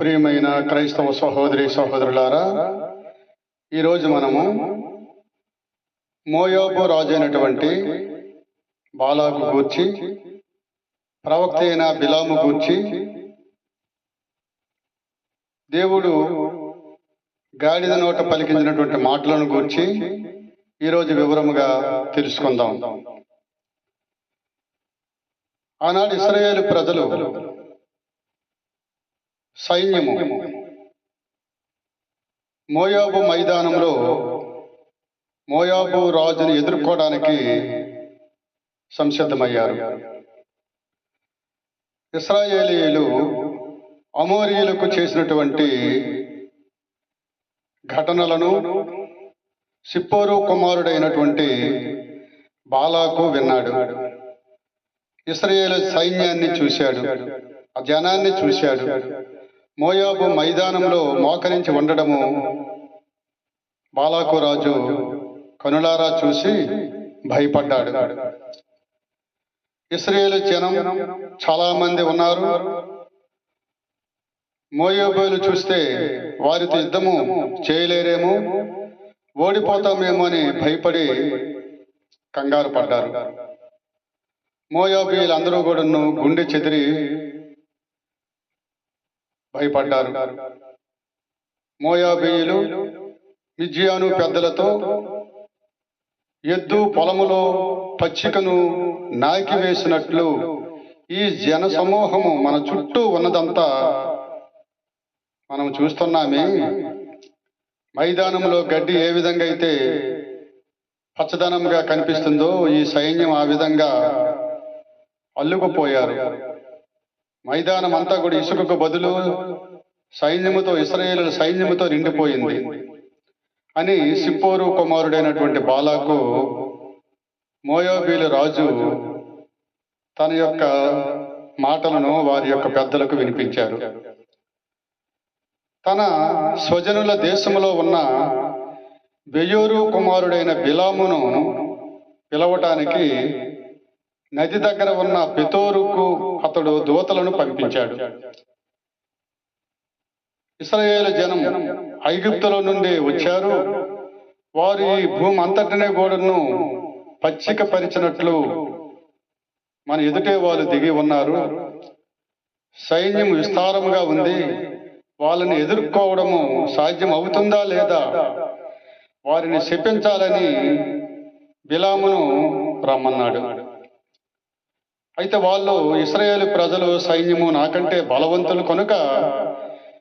ప్రియమైన క్రైస్తవ సహోదరి సహోదరులారా ఈరోజు మనము మోయాబు రాజు అయినటువంటి బాలాకు గూర్చి ప్రవక్త అయిన బిలాము గూర్చి దేవుడు గాడిద నోట పలికించినటువంటి మాటలను గూర్చి ఈరోజు వివరముగా తెలుసుకుందాం. ఆనాడు ఇస్రాయేలు ప్రజలు సైన్యము మోయాబు మైదానంలో మోయాబు రాజుని ఎదుర్కోవడానికి సంసిద్ధమయ్యారు. ఇస్రాయేలీలు అమోరియలకు చేసినటువంటి ఘటనలను సిప్పోరు కుమారుడైనటువంటి బాలాకు విన్నాడు. ఇస్రాయేల్ సైన్యాన్ని చూశాడు. ఆ జనాన్ని చూశాడు. మోయాబు మైదానంలో మోకరించి ఉండడము బాలాకు రాజు కనులారా చూసి భయపడ్డాడు. ఇస్రాయేల్ జనం చాలా మంది ఉన్నారు. మోయోబోలు చూస్తే వారితో యుద్ధము చేయలేరేమో ఓడిపోతామేమో అని భయపడి కంగారు పడ్డారు. మోయాబీలందరూ కూడా గుండె చెదిరి భయపడ్డారు. మోయాబీయులు మిజియాను పెద్దలతో ఎద్దు పొలములో పచ్చికను నాకి వేసినట్లు ఈ జన సమూహము మన చుట్టూ ఉన్నదంతా మనం చూస్తున్నామే మైదానంలో గడ్డి ఏ విధంగా అయితే పచ్చదనంగా కనిపిస్తుందో ఈ సైన్యం ఆ విధంగా అల్లుకుపోయారు. మైదానం అంతా కూడా ఇసుకకు బదులు సైన్యముతో ఇస్రాయేల్ సైన్యముతో నిండిపోయింది. అని సిప్పోరు కుమారుడైనటువంటి బాలాకు మోయోబీలు రాజు తన యొక్క మాటలను వారి యొక్క పెద్దలకు వినిపించారు. తన స్వజనుల దేశంలో ఉన్న బెయోరు కుమారుడైన బిలామును పిలవటానికి నది దగ్గర ఉన్న పెతోరుకు అతడు దూతలను పంపించాడు. ఇస్రాయేల్ జనం ఐగుప్తులో నుండి వచ్చారు. వారు ఈ భూమి అంతటినే గోడను పచ్చిక పరిచినట్లు మన ఎదుటే వాళ్ళు దిగి ఉన్నారు. సైన్యం విస్తారముగా ఉంది. వాళ్ళని ఎదుర్కోవడము సాధ్యం అవుతుందా లేదా? వారిని శపించాలని బిలామును రమ్మన్నాడు. అయితే వాళ్ళు ఇస్రాయేల్ ప్రజలు సైన్యము నాకంటే బలవంతులు కనుక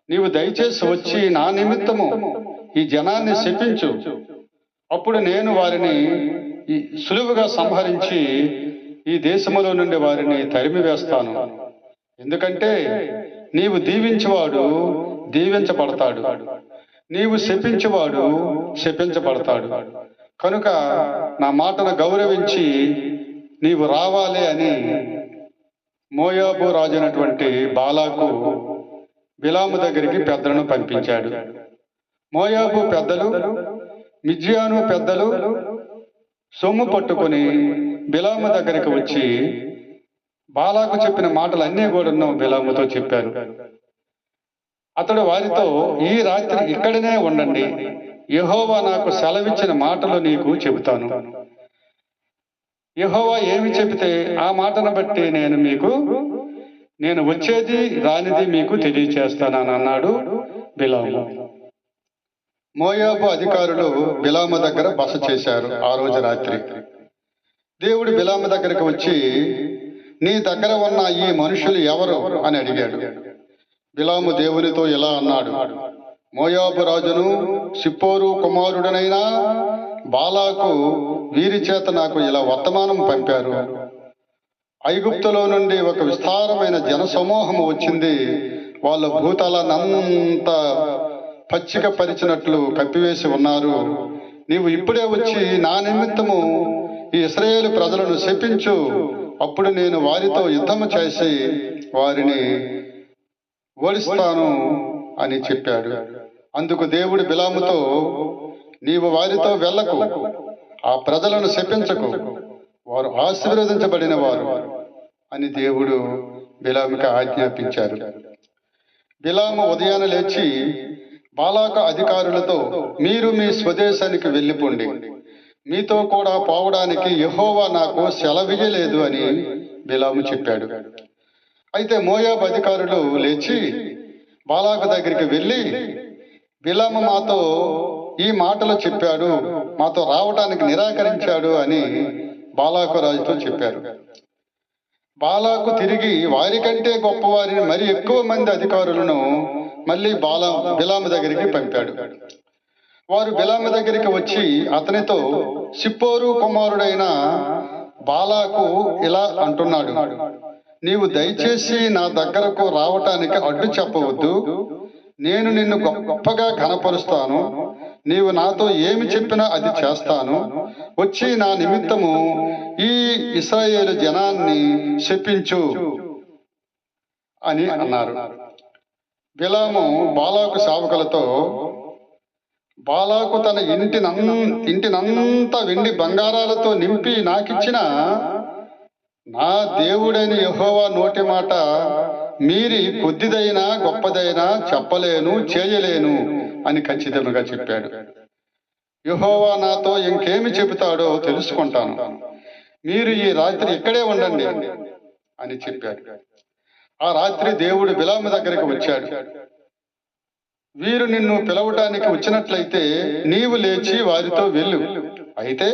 నీవు దయచేసి వచ్చి నా నిమిత్తము ఈ జనాన్ని శపించు. అప్పుడు నేను వారిని సులువుగా సంహరించి ఈ దేశములో నుండి వారిని తరిమి వేస్తాను ఎందుకంటే నీవు దీవించువాడు దీవించబడతాడు. నీవు శపించువాడు శపించబడతాడు. కనుక నా మాటను గౌరవించి నీవు రావాలి అని మోయాబు రాజు అయినటువంటి బాలాకు బిలాము దగ్గరికి పెద్దలను పంపించాడు. మోయాబు పెద్దలు మిజ్యాను పెద్దలు సొమ్ము పట్టుకొని బిలాము దగ్గరికి వచ్చి బాలాకు చెప్పిన మాటలన్నీ కూడా బిలాముతో చెప్పారు. అతడు వారితో ఈ రాత్రి ఇక్కడనే ఉండండి. యహోవా నాకు సెలవిచ్చిన మాటలు నీకు చెబుతాను. యహోవా ఏమి చెబితే ఆ మాటను బట్టి నేను మీకు నేను వచ్చేది రానిది మీకు తెలియచేస్తానని అన్నాడు బిలాము. మోయాబు అధికారులు బిలామ దగ్గర బస చేశారు ఆ రోజు రాత్రి. దేవుడు బిలామ దగ్గరకు వచ్చి నీ దగ్గర ఉన్న ఈ మనుషులు ఎవరు? అని అడిగాడు. బిలాము దేవునితో ఇలా అన్నాడు? మోయాబు రాజును సిప్పోరు కుమారుడనైనా బాలాకు వీరి చేత నాకు ఇలా వర్తమానం పంపారు. ఐగుప్తులో నుండి ఒక విస్తారమైన జన వచ్చింది. వాళ్ళ భూతాలనంత పచ్చిక పరిచినట్లు కప్పివేసి ఉన్నారు. నీవు ఇప్పుడే వచ్చి నా నిమిత్తము ఈ ఇస్రాయేలు ప్రజలను శపించు. అప్పుడు నేను వారితో యుద్ధము చేసి వారిని ఓడిస్తాను అని చెప్పాడు. అందుకు దేవుడు బిలాముతో నీవు వారితో వెళ్ళకు. ఆ ప్రజలను శపించకు. వారు ఆశీర్వదించబడిన వారు. అని దేవుడు బిలాముకి ఆజ్ఞాపించారు. బిలాము ఉదయాన లేచి బాలాక అధికారులతో మీరు మీ స్వదేశానికి వెళ్ళిపోండి. మీతో కూడా పోవడానికి యెహోవా నాకు సెలవియలేదు అని బిలాము చెప్పాడు. అయితే మోయాబ్ అధికారులు లేచి బాలాకు దగ్గరికి వెళ్ళి బిలాము మాతో ఈ మాటలు చెప్పాడు మాతో రావటానికి నిరాకరించాడు అని బాలాకు రాజుతో చెప్పారు. బాలాకు తిరిగి వారికంటే గొప్పవారిని మరి ఎక్కువ మంది అధికారులను మళ్ళీ బాలా బిలాము దగ్గరికి పంపాడు. వారు బిలాము దగ్గరికి వచ్చి అతనితో సిప్పోరు కుమారుడైన బాలాకు ఇలా అంటున్నాడు నీవు దయచేసి నా దగ్గరకు రావటానికి అడ్డు చెప్పవద్దు. నేను నిన్ను గొప్పగా ఘనపరుస్తాను. నీవు నాతో ఏమి చెప్పినా అది చేస్తాను. వచ్చి నా నిమిత్తము ఈ ఇస్రాయేల్ జనాన్ని శపించు అని అన్నారు. బిలాము బాలాకు సావుకలతో బాలాకు తన ఇంటినన్ ఇంటినంతా వెండి బంగారాలతో నింపి నాకిచ్చిన నా దేవుడైన యహోవా నోటి మాట మీరి కొద్దిదైనా గొప్పదైనా చెప్పలేను చేయలేను అని ఖచ్చితంగా చెప్పాడు. యహోవా నాతో ఇంకేమి చెబుతాడో తెలుసుకుంటాను. మీరు ఈ రాత్రి ఇక్కడే ఉండండి అని చెప్పాడు. ఆ రాత్రి దేవుడు బిలాము దగ్గరికి వచ్చాడు. వీరు నిన్ను పిలవటానికి వచ్చినట్లయితే నీవు లేచి వారితో వెళ్ళు. అయితే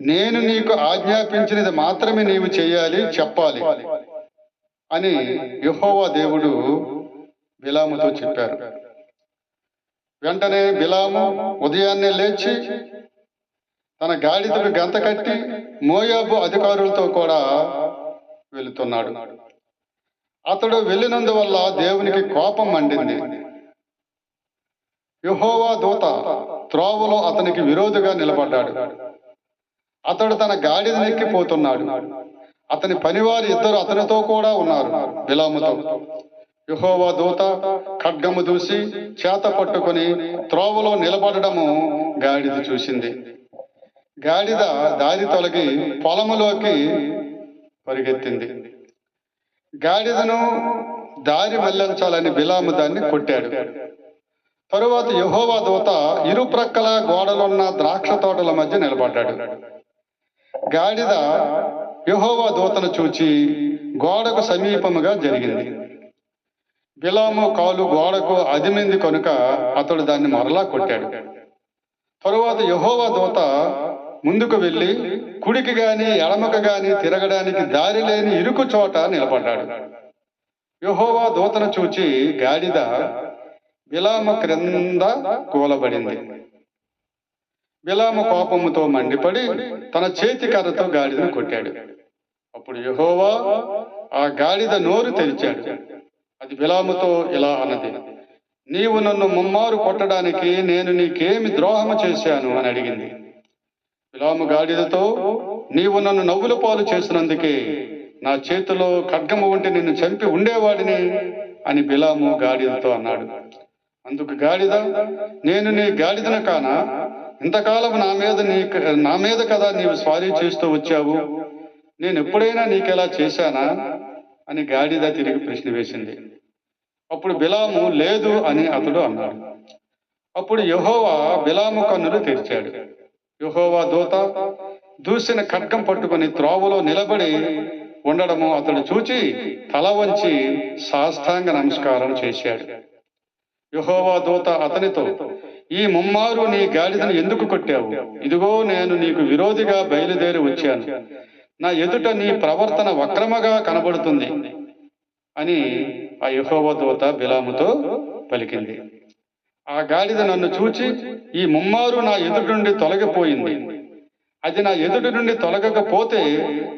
నేను నీకు ఆజ్ఞాపించినది మాత్రమే నీవు చేయాలి చెప్పాలి అని యహోవా దేవుడు బిలాముతో చెప్పారు. వెంటనే బిలాము ఉదయాన్నే లేచి తన గాడిదకు గంత కట్టి మోయాబు అధికారులతో కూడా వెళుతున్నాడు. అతడు వెళ్ళినందువల్ల దేవునికి కోపం మండింది. యుహోవా దూత త్రోవలో అతనికి విరోధిగా నిలబడ్డాడు. అతడు తన గాడిదనెక్కిపోతున్నాడు అతని పనివారి ఇద్దరు అతనితో కూడా ఉన్నారు బిలాముతో. యెహోవా దూత ఖడ్గము దూసి చేత పట్టుకొని త్రోవలో నిలబడడము గాడిద చూసింది. గాడిద దారి తొలగి పొలములోకి పరిగెత్తింది. గాడిదను దారి మళ్ళించాలని బిలాము దాన్ని కొట్టాడు. తరువాత యహోవా దూత ఇరు ప్రక్కల గోడలున్న ద్రాక్ష తోటల మధ్య నిలబడ్డాడు. గాడిద యహోవా దూతను చూచి గోడకు సమీపముగా జరిగింది. బిలాము కాలు గోడకు అదిమింది కనుక అతడు దాన్ని మరలా కొట్టాడు. తరువాత యహోవా దూత ముందుకు వెళ్ళి కుడికి గాని ఎడమకు గాని తిరగడానికి దారి లేని ఇరుకు చోట నిలబడ్డాడు. యహోవా దూతను చూచి గాడిద బిలాము క్రింద కూలబడింది. బిలాము కోపముతో మండిపడి తన చేతి కర్రతో గాడిదను కొట్టాడు. అప్పుడు యహోవా ఆ గాడిద నోరు తెరిచాడు. అది బిలాముతో ఇలా అన్నది నీవు నన్ను ముమ్మారు కొట్టడానికి నేను నీకేమి ద్రోహము చేశాను? అని అడిగింది. బిలాము గాడిదతో నీవు నన్ను నవ్వుల పాలు చేసినందుకే నా చేతిలో ఖడ్గము ఉంటే నిన్ను చంపి ఉండేవాడిని? అని బిలాము గాడిదతో అన్నాడు. అందుకు గాడిద నేను నీ గాడిదన కానా? ఇంతకాలం నా మీద నీ నా మీద కదా నీవు స్వారీ చేస్తూ వచ్చావు. నేను ఎప్పుడైనా నీకెలా చేశానా? అని గాడిద తిరిగి ప్రశ్న వేసింది. అప్పుడు బిలాము లేదు అని అతడు అన్నాడు. అప్పుడు యహోవా బిలాము కన్నులు తెరిచాడు. యహోవా దూత దూసిన ఖడ్గం పట్టుకొని త్రోవలో నిలబడి ఉండడము అతడు చూచి తల వంచి సాష్టాంగ నమస్కారం చేశాడు. యహోవా దూత అతనితో ఈ ముమ్మారు నీ గాడిదను ఎందుకు కొట్టావు? ఇదిగో నేను నీకు విరోధిగా బయలుదేరి వచ్చాను. నా ఎదుట నీ ప్రవర్తన వక్రమగా కనబడుతుంది అని ఆ యహోవ దూత బిలాముతో పలికింది. ఆ గాడిద నన్ను చూచి ఈ ముమ్మారు నా ఎదుటి నుండి తొలగిపోయింది. అది నా ఎదుటి నుండి తొలగకపోతే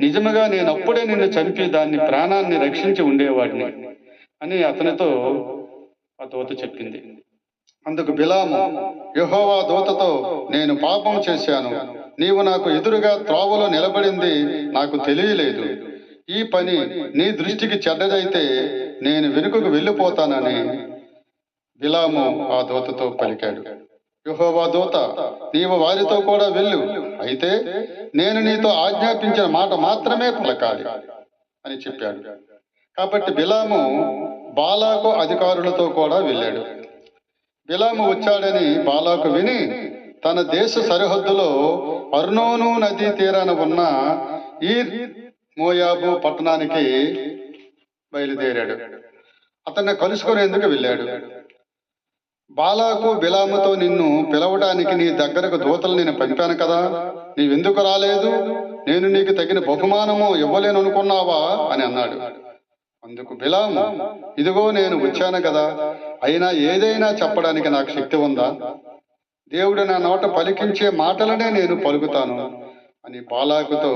నిజముగా నేను అప్పుడే నిన్ను చంపి దాన్ని ప్రాణాన్ని రక్షించి ఉండేవాడిని అని అతనితో ఆ దూత చెప్పింది. అందుకు బిలాము యహోవా దూతతో నేను పాపం చేశాను. నీవు నాకు ఎదురుగా త్రోవలో నిలబడింది నాకు తెలియలేదు. ఈ పని నీ దృష్టికి చెడ్డదైతే నేను వెనుకకు వెళ్ళిపోతానని బిలాము ఆ దూతతో పలికాడు. యహోవా దూత నీవు వారితో కూడా వెళ్ళు. అయితే నేను నీతో ఆజ్ఞాపించిన మాట మాత్రమే పలకాలి అని చెప్పాడు. కాబట్టి బిలాము బాలాకు అధికారులతో కూడా వెళ్ళాడు. బిలాము వచ్చాడని బాలాకు విని తన దేశ సరిహద్దులో అర్నోను నదీ తీరాన ఉన్న ఈ మోయాబు పట్టణానికి బయలుదేరాడు. అతన్ని కలుసుకునేందుకు వెళ్ళాడు. బాలాకు బిలాముతో నిన్ను పిలవడానికి నీ దగ్గరకు దూతలు నేను పంపాను కదా. నీవెందుకు రాలేదు? నేను నీకు తగిన బహుమానము ఇవ్వలేను అనుకున్నావా అని అన్నాడు. అందుకు బిలాము ఇదిగో నేను వచ్చాను కదా అయినా ఏదైనా చెప్పడానికి నాకు శక్తి ఉందా? దేవుడు నా నోట పలికించే మాటలనే నేను పలుకుతాను అని బాలాకుతో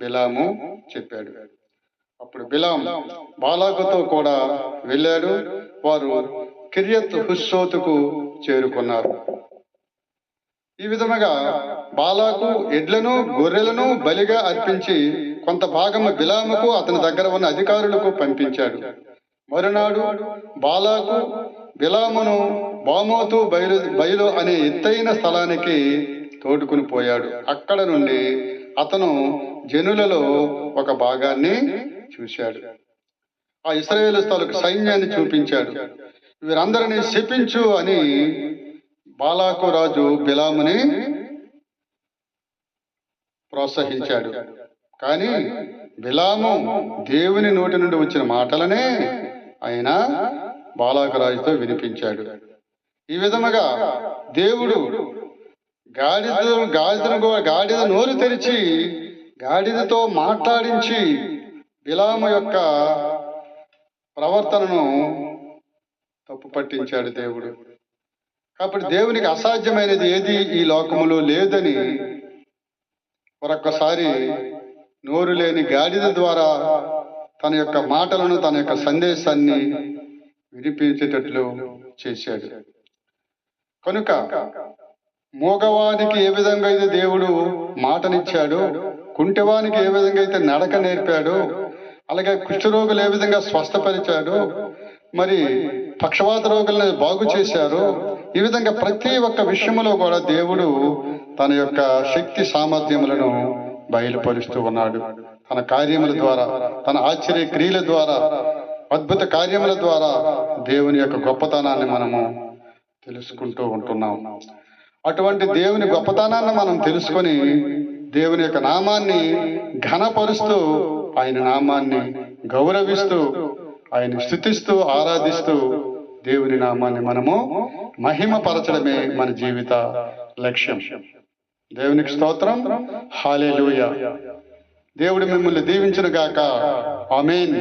బిలాము చెప్పాడు. అప్పుడు బిలాం బాలాకుతో కూడా వెళ్ళాడు. వారు కిరియత్ హుస్సోతుకు చేరుకున్నారు. ఈ విధముగా బాలాకు ఎడ్లను గొర్రెలను బలిగా అర్పించి కొంత భాగము బిలాముకు అతని దగ్గర ఉన్న అధికారులకు పంపించాడు. మరునాడు బాలాకు బిలామును బామోతు బయలు బయలు అనే ఎత్తైన స్థలానికి తోడుకుని పోయాడు. అక్కడ నుండి అతను జనులలో ఒక భాగాన్ని చూశాడు. ఆ ఇస్రాయేల్ స్థలకు సైన్యాన్ని చూపించాడు. వీరందరినీ శపించు అని బాలాకు రాజు బిలాముని ప్రోత్సహించాడు. కానీ బిలాము దేవుని నోటి నుండి వచ్చిన మాటలనే ఆయన బాలాకరాజుతో వినిపించాడు. ఈ విధముగా దేవుడు గాడిద గాడిదను గాడిద నోరు తెరిచి గాడిదతో మాట్లాడించి బిలాము యొక్క ప్రవర్తనను తప్పు పట్టించాడు దేవుడు. కాబట్టి దేవునికి అసాధ్యమైనది ఏది ఈ లోకములో లేదని మరొక్కసారి నోరు లేని గాడిద ద్వారా తన యొక్క మాటలను తన యొక్క సందేశాన్ని వినిపించేటట్లు చేశాడు. కనుక మూగవానికి ఏ విధంగా అయితే దేవుడు మాటనిచ్చాడు కుంటివానికి ఏ విధంగా అయితే నడక నేర్పాడు అలాగే కుష్ఠరోగులు ఏ విధంగా స్వస్థపరిచాడు మరి పక్షవాత రోగులను బాగు చేశారు ఈ విధంగా ప్రతి ఒక్క విషయంలో కూడా దేవుడు తన యొక్క శక్తి సామర్థ్యములను బయలుపరుస్తూ ఉన్నాడు. తన కార్యముల ద్వారా తన ఆశ్చర్య క్రియల ద్వారా అద్భుత కార్యముల ద్వారా దేవుని యొక్క గొప్పతనాన్ని మనము తెలుసుకుంటూ ఉంటున్నాం. అటువంటి దేవుని గొప్పతనాన్ని మనం తెలుసుకొని దేవుని యొక్క నామాన్ని ఘనపరుస్తూ ఆయన నామాన్ని గౌరవిస్తూ ఆయన స్థుతిస్తూ ఆరాధిస్తూ దేవుని నామాన్ని మనము మహిమపరచడమే మన జీవిత లక్ష్యం. దేవునికి స్తోత్రం. హాలేలుయ దేవుడు మిమ్మల్ని దీవించును గాక ఆమేన్.